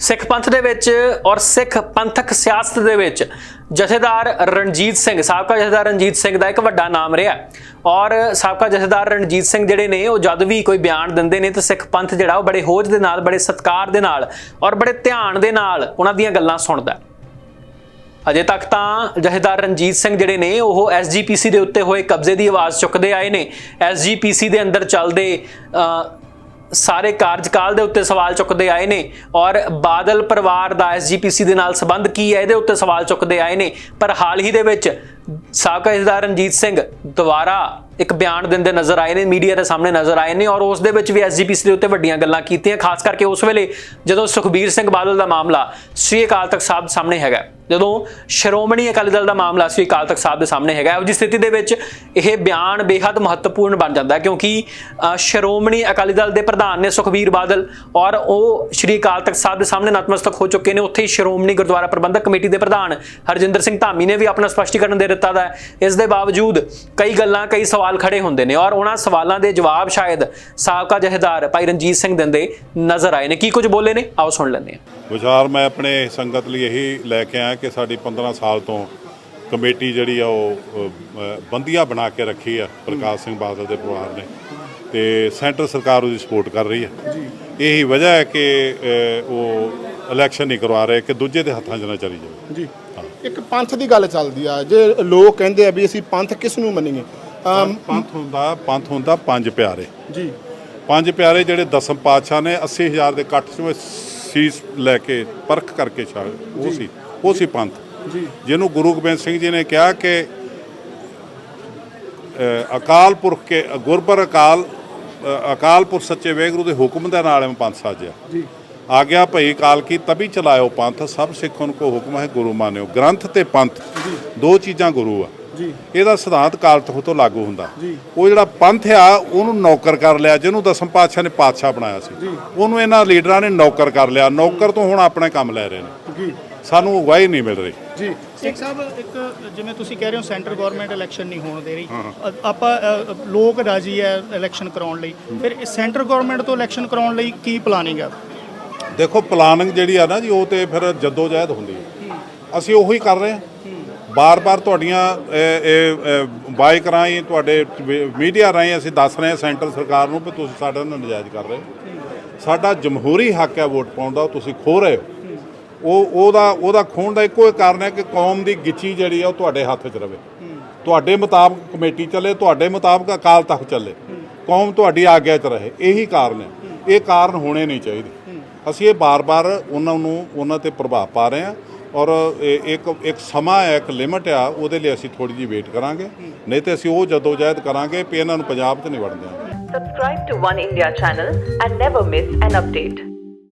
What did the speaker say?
ਸਿੱਖ ਪੰਥ ਦੇ ਵਿੱਚ ਔਰ ਸਿੱਖ ਪੰਥਕ ਸਿਆਸਤ ਦੇ ਵਿੱਚ ਜਥੇਦਾਰ ਰਣਜੀਤ ਸਿੰਘ, ਸਾਬਕਾ ਜਥੇਦਾਰ ਰਣਜੀਤ ਸਿੰਘ ਦਾ ਇੱਕ ਵੱਡਾ ਨਾਮ ਰਿਹਾ। ਔਰ ਸਾਬਕਾ ਜਥੇਦਾਰ ਰਣਜੀਤ ਸਿੰਘ ਜਿਹੜੇ ਨੇ, ਉਹ ਜਦ ਵੀ ਕੋਈ ਬਿਆਨ ਦਿੰਦੇ ਨੇ ਤਾਂ ਸਿੱਖ ਪੰਥ ਜਿਹੜਾ, ਉਹ ਬੜੇ ਹੋਜ ਦੇ ਨਾਲ, ਬੜੇ ਸਤਿਕਾਰ ਦੇ ਨਾਲ ਔਰ ਬੜੇ ਧਿਆਨ ਦੇ ਨਾਲ ਉਹਨਾਂ ਦੀਆਂ ਗੱਲਾਂ ਸੁਣਦਾ। ਅਜੇ ਤੱਕ ਤਾਂ ਜਥੇਦਾਰ ਰਣਜੀਤ ਸਿੰਘ ਜਿਹੜੇ ਨੇ, ਉਹ ਐਸਜੀਪੀਸੀ ਦੇ ਉੱਤੇ ਹੋਏ ਕਬਜ਼ੇ ਦੀ ਆਵਾਜ਼ ਚੁੱਕਦੇ ਆਏ ਨੇ। ਐਸਜੀਪੀਸੀ ਦੇ ਅੰਦਰ ਚੱਲਦੇ ਸਾਰੇ ਕਾਰਜਕਾਲ ਦੇ ਉੱਤੇ ਸਵਾਲ ਚੁੱਕਦੇ ਆਏ ਨੇ ਔਰ ਬਾਦਲ ਪਰਿਵਾਰ ਦਾ ਐਸਜੀਪੀਸੀ ਦੇ ਨਾਲ ਸੰਬੰਧ ਕੀ ਹੈ? ਇਹਦੇ ਉੱਤੇ ਸਵਾਲ ਚੁੱਕਦੇ ਆਏ ਨੇ। ਪਰ ਹਾਲ ਹੀ ਦੇ ਵਿੱਚ ਸਾਬਕਾ ਜਥੇਦਾਰ ਰਣਜੀਤ ਸਿੰਘ ਦੁਬਾਰਾ ਇੱਕ ਬਿਆਨ ਦਿੰਦੇ ਨਜ਼ਰ ਆਏ ਨੇ, ਮੀਡੀਆ ਦੇ ਸਾਹਮਣੇ ਨਜ਼ਰ ਆਏ ਨੇ ਔਰ ਉਸ ਦੇ ਵਿੱਚ ਵੀ ਐਸਜੀਪੀਸੀ ਦੇ ਉੱਤੇ ਵੱਡੀਆਂ ਗੱਲਾਂ ਕੀਤੀਆਂ, ਖਾਸ ਕਰਕੇ ਉਸ ਵੇਲੇ ਜਦੋਂ ਸੁਖਬੀਰ ਸਿੰਘ ਬਾਦਲ ਦਾ ਮਾਮਲਾ ਸ੍ਰੀ ਅਕਾਲ ਤਖਤ ਸਾਹਿਬ ਸਾਹਮਣੇ ਹੈਗਾ। ਜਦੋਂ ਸ਼੍ਰੋਮਣੀ ਅਕਾਲੀ ਦਲ ਦਾ ਮਾਮਲਾ ਸ੍ਰੀ ਅਕਾਲ ਤਖਤ ਸਾਹਿਬ ਦੇ ਸਾਹਮਣੇ ਹੈਗਾ ਉਸ ਦੀ ਸਥਿਤੀ ਦੇ ਵਿੱਚ ਇਹ ਬਿਆਨ ਬੇहद ਮਹੱਤਵਪੂਰਨ ਬਣ ਜਾਂਦਾ ਕਿਉਂਕਿ ਸ਼੍ਰੋਮਣੀ ਅਕਾਲੀ ਦਲ ਦੇ ਪ੍ਰਧਾਨ ਨੇ ਸੁਖਬੀਰ ਬਾਦਲ ਔਰ ਉਹ ਸ੍ਰੀ ਅਕਾਲ ਤਖਤ ਸਾਹਿਬ ਦੇ ਸਾਹਮਣੇ ਨਤਮਸਤਕ ਹੋ ਚੁੱਕੇ ਨੇ। ਉੱਥੇ ਹੀ ਸ਼੍ਰੋਮਣੀ ਗੁਰਦੁਆਰਾ ਪ੍ਰਬੰਧਕ ਕਮੇਟੀ ਦੇ ਪ੍ਰਧਾਨ ਹਰਜਿੰਦਰ ਸਿੰਘ ਧਾਮੀ ਨੇ ਵੀ ਆਪਣਾ ਸਪਸ਼ਟੀਕਰਨ ਦੇ ਦਿੱਤਾ ਦਾ ਹੈ। ਇਸ ਦੇ ਬਾਵਜੂਦ ਕਈ ਗੱਲਾਂ, ਕਈ ਸਵਾਲ ਖੜੇ ਹੁੰਦੇ ਨੇ ਔਰ ਉਹਨਾਂ ਸਵਾਲਾਂ ਦੇ ਜਵਾਬ ਸ਼ਾਇਦ ਸਾਬਕਾ ਜਥੇਦਾਰ ਭਾਈ ਰਣਜੀਤ ਸਿੰਘ ਦਿੰਦੇ ਨਜ਼ਰ ਆਏ ਨੇ। ਕੀ ਕੁਝ ਬੋਲੇ ਨੇ? ਆਓ ਸੁਣ ਲੈਂਦੇ ਹਾਂ। ਵਿਚਾਰ ਮੈਂ ਆਪਣੇ ਸੰਗਤ ਲਈ ਇਹੀ ਲੈ ਕੇ ਆਇਆ ਕਿ ਸਾਡੀ 15 ਸਾਲ ਤੋਂ ਕਮੇਟੀ ਜਿਹੜੀ ਆ ਉਹ ਬੰਦੀਆਂ ਬਣਾ ਕੇ ਰੱਖੀ ਆ ਪ੍ਰਕਾਸ਼ ਸਿੰਘ ਬਾਦਲ ਦੇ ਪਰਿਵਾਰ ਨੇ ਤੇ ਸੈਂਟਰ ਸਰਕਾਰ ਉਹਦੀ ਸਪੋਰਟ ਕਰ ਰਹੀ ਹੈ ਇਹੀ ਵਜ੍ਹਾ ਹੈ ਕਿ ਉਹ ਇਲੈਕਸ਼ਨ ਨਹੀਂ ਕਰਵਾ ਰਹੇ ਕਿ ਦੂਜੇ ਦੇ ਹੱਥਾਂ 'ਚ ਨਾ ਚਲੀ ਜਾਵੇ। ਜੀ। ਇੱਕ ਪੰਥ ਦੀ ਗੱਲ ਚੱਲਦੀ ਆ ਜੇ ਲੋਕ ਕਹਿੰਦੇ ਆ ਵੀ ਅਸੀਂ ਪੰਥ ਕਿਸ ਨੂੰ ਮੰਨੀਏ? ਪੰਥ ਹੁੰਦਾ ਪੰਥ ਹੁੰਦਾ ਪੰਜ ਪਿਆਰੇ। ਜੀ। ਪੰਜ ਪਿਆਰੇ ਜਿਹੜੇ ਦਸਮ ਪਾਤਸ਼ਾਹ ਨੇ 80000 ਦੇ ਇਕੱਠ 'ਚ ਸੀਸ ਲੈ ਕੇ ਪਰਖ ਕਰਕੇ ਛਾ ਉਹ ਸੀ। ਉਹ ਸੀ ਪੰਥ। ਜੀ। ਜਿਹਨੂੰ ਗੁਰੂ ਗੋਬਿੰਦ ਸਿੰਘ ਜੀ ਨੇ ਕਿਹਾ ਕਿ ਅਕਾਲ ਪੁਰਖ ਕੇ ਗੁਰਬਰ ਅਕਾਲ ਅਕਾਲ ਪੁਰਖ ਸੱਚੇ ਵਾਹਿਗੁਰੂ ਦੇ ਹੁਕਮ ਦੇ ਨਾਲ ਮੈਂ ਪੰਥ ਸਾਜਿਆ। ਜੀ। ਆਗਿਆ ਭਈ ਕਾਲ ਕੀ ਤਬੀ ਚਲਾਇਓ ਪੰਥ ਸਭ ਸਿੱਖਨ ਕੋ ਹੁਕਮ ਹੈ ਗੁਰੂ ਮਾਨਿਓ। ਗ੍ਰੰਥ ਤੇ ਪੰਥ ਦੋ ਚੀਜ਼ਾਂ ਗੁਰੂ ਆ। ਜੀ। ਇਹਦਾ ਸਿਧਾਂਤ ਕਾਲ ਤੱਕ ਤੋਂ ਲਾਗੂ ਹੁੰਦਾ। ਉਹ ਜਿਹੜਾ ਪੰਥ ਆ ਉਹਨੂੰ ਨੌਕਰ ਕਰ ਲਿਆ ਜਿਹਨੂੰ ਦਸਮ ਪਾਤਸ਼ਾਹ ਨੇ ਪਾਤਸ਼ਾਹ ਬਣਾਇਆ ਸੀ। ਉਹਨੂੰ ਇਹਨਾਂ ਲੀਡਰਾਂ ਨੇ ਨੌਕਰ ਕਰ ਲਿਆ। ਨੌਕਰ ਤੋਂ ਹੁਣ ਆਪਣੇ ਕੰਮ ਲੈ ਰਹੇ ਨੇ। ਜੀ। ਸਾਨੂੰ ਅਗਵਾਈ ਨਹੀਂ ਮਿਲ ਰਹੀ। ਜੀ। ਸਿੰਘ ਸਾਹਿਬ ਇੱਕ ਜਿਵੇਂ ਤੁਸੀਂ ਕਹਿ ਰਹੇ ਹੋ ਸੈਂਟਰ ਗਵਰਨਮੈਂਟ ਇਲੈਕਸ਼ਨ ਨਹੀਂ ਹੋਣ ਦੇ ਰਹੀ। ਅ- ਆਪਾਂ ਅ, ਲੋਕ ਰਾਜੀ ਹੈ ਇਲੈਕਸ਼ਨ ਕਰਾਉਣ ਲਈ। ਫਿਰ ਸੈਂਟਰ ਗਵਰਨਮੈਂਟ ਤੋਂ ਇਲੈਕਸ਼ਨ ਕਰਾਉਣ ਲਈ ਕੀ ਪਲਾਨਿੰਗ ਹੈ ਦੇਖੋ ਪਲਾਨਿੰਗ ਜਿਹੜੀ ਆ ਨਾ ਜੀ ਉਹ ਤੇ ਫਿਰ ਜੱਦੋ ਜਹਿਦ ਹੁੰਦੀ ਹੈ। ਅਸੀਂ ਉਹੀ ਕਰ ਰਹੇ ਹਾਂ। ਬਾਰ-ਬਾਰ ਤੁਹਾਡੀਆਂ ਇਹ- ਇਹ ਇਹ ਬਾਈਕ ਰਾਹੀਂ ਤੁਹਾਡੇ ਮੀਡੀਆ ਰਾਹੀਂ ਅਸੀਂ ਦੱਸ ਰਹੇ ਹਾਂ ਸੈਂਟਰ ਸਰਕਾਰ ਨੂੰ ਕਿ ਤੁਸੀਂ ਸਾਡੇ ਨਾਲ ਨਜਾਇਜ਼ ਕਰ ਰਹੇ ਹੋ। ਸਾਡਾ ਜਮਹੂਰੀ ਹੱਕ ਹੈ ਵੋਟ ਪਾਉਣ ਦਾ ਉਹ ਤੁਸੀਂ ਖੋ ਰਹੇ ਹੋ। ਉਹ ਉਹਦਾ ਉਹਦਾ ਖੋਣ ਦਾ ਇੱਕੋ ਹੀ ਕਾਰਨ ਹੈ ਕਿ ਕੌਮ ਦੀ ਗਿੱਚੀ ਜਿਹੜੀ ਆ ਉਹ ਤੁਹਾਡੇ ਹੱਥ 'ਚ ਰਵੇ। ਤੁਹਾਡੇ ਮੁਤਾਬਕ ਕਮੇਟੀ ਚੱਲੇ, ਤੁਹਾਡੇ ਮੁਤਾਬਕ ਅਕਾਲ ਤਖਤ ਚੱਲੇ। ਕੌਮ ਤੁਹਾਡੀ ਆਗਿਆ 'ਚ ਰਹੇ। ਇਹੀ ਕਾਰਨ ਹੈ। ਇਹ ਕਾਰਨ ਹੋਣੇ ਨਹੀਂ ਚਾਹੀਦੇ। ਅਸੀਂ ਇਹ ਬਾਰ-ਬਾਰ ਉਹਨਾਂ ਨੂੰ ਉਹਨਾਂ ਤੇ ਪ੍ਰਭਾਵ ਪਾ ਰਹੇ ਹਾਂ ਔਰ ਇੱਕ ਇੱਕ ਸਮਾਂ ਹੈ, ਇੱਕ ਲਿਮਟ ਆ, ਉਹਦੇ ਲਈ ਅਸੀਂ ਥੋੜੀ ਜਿਹੀ ਵੇਟ ਕਰਾਂਗੇ। ਨਹੀਂ ਤੇ ਅਸੀਂ ਉਹ ਜਦੋਂ ਜਦੋਜਹਿਦ ਕਰਾਂਗੇ ਵੀ ਇਹਨਾਂ ਨੂੰ ਪੰਜਾਬ 'ਚ ਨਹੀਂ ਵੜਨ ਦਿਆਂਗੇ Subscribe to One India channel and never miss an update.